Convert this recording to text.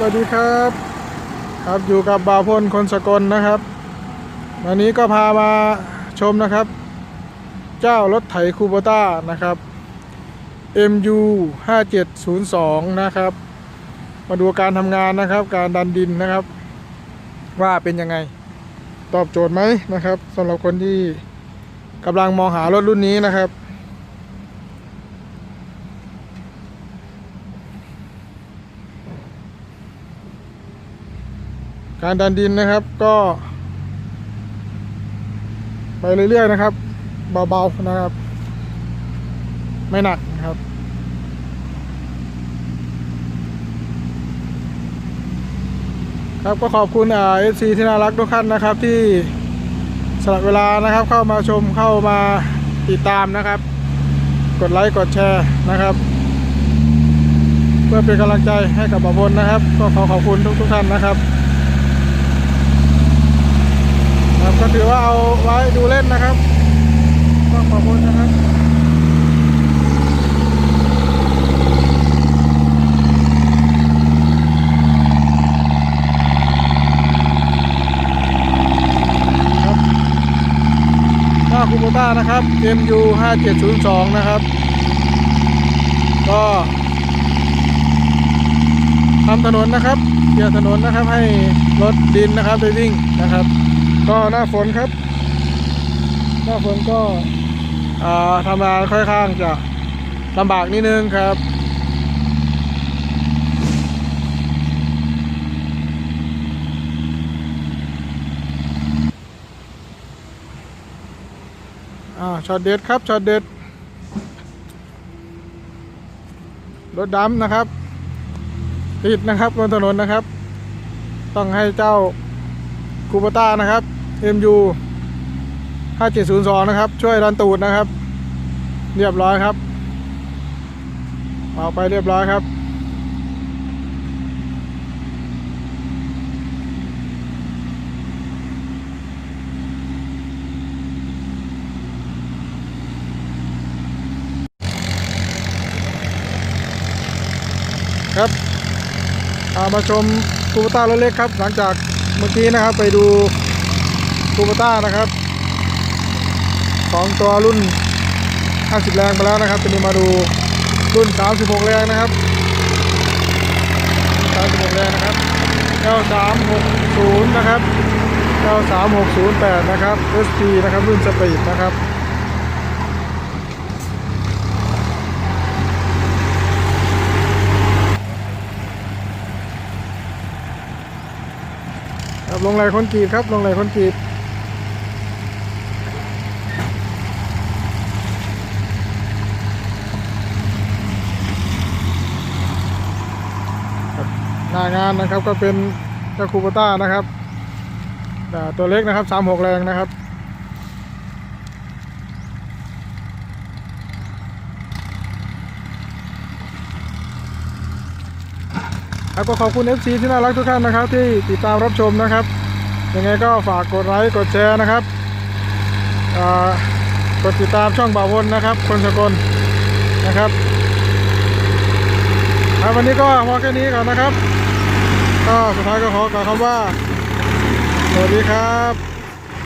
สวัสดีครับ ครับอยู่กับบ่าวพลคนสกลนะครับ วันนี้ก็พามาชมนะครับ เจ้ารถไถคูโบต้านะครับ MU 5702 นะครับ มาดูการทำงานนะครับ การดันดินนะครับ ว่าเป็นยังไง ตอบโจทย์ไหมนะครับสำหรับคนที่กำลังมองหารถรุ่นนี้นะครับ การดันดินนะครับก็ ไปเรื่อยๆนะครับ เบาๆนะครับ ไม่หนักนะครับครับก็ขอบคุณอ่าเอฟซีที่น่ารักทุกท่านนะครับ ที่สละเวลานะครับ เข้ามาชมเข้ามาติดตามนะครับ กดไลค์กดแชร์นะครับ เพื่อเป็นกำลังใจให้กับบาบนนะครับ ก็ขอขอบคุณทุกทุกๆท่านนะครับ ครับก็ ถือว่าเอาไว้ดูเล่นนะครับก็ขอบคุณนะครับห้าคูโบต้านะครับ MU 5702 นะครับ ก็ทำถนนนะครับเคลียร์ถนนนะครับให้รถดินนะครับได้วิ่งนะครับ ก็หน้าฝนครับ หน้าฝนก็ทำงานค่อนข้างจะลำบากนิดนึงครับช็อตเด็ดครับช็อตเด็ดรถดำนะครับ ติดนะครับบนถนนนะครับ ต้องให้เจ้าคูปต้านะครับ MU 5702 นะครับ ช่วยรันตูดนะครับ เรียบร้อยครับ เอาไปเรียบร้อยครับ ครับามาชมคูปต้ารถเล็กครับ หลังจากเมื่อกี้นะครับไปดู คูปต้านะครับสองตัวรุ่น 50 แรงไปแล้วนะครับทีนี้มาดูรุ่น 36 แรงนะครับ36แรงนะครับ9360 นะครับ93608 นะครับ SP นะครับรุ่นสปีดนะครับครับลงไหลคนกรีดครับ ลงไหลคนกรีด หน้างานนะครับก็เป็นเจ้าคูปต้านะครับตัวเล็กนะครับ36แรงนะครับครับก็ขอบคุณ FC ที่น่ารักทุกท่านนะครับ ที่ติดตามรับชมนะครับยังไงก็ฝากกดไลค์กดแชร์นะครับกดติดตามช่องบ่าววนนะครับ คนสกลนะครับ ครับวันนี้ก็พอแค่นี้ก่อนนะครับ ก็สุดท้ายก็ขอกล่าวคำว่า สวัสดีครับ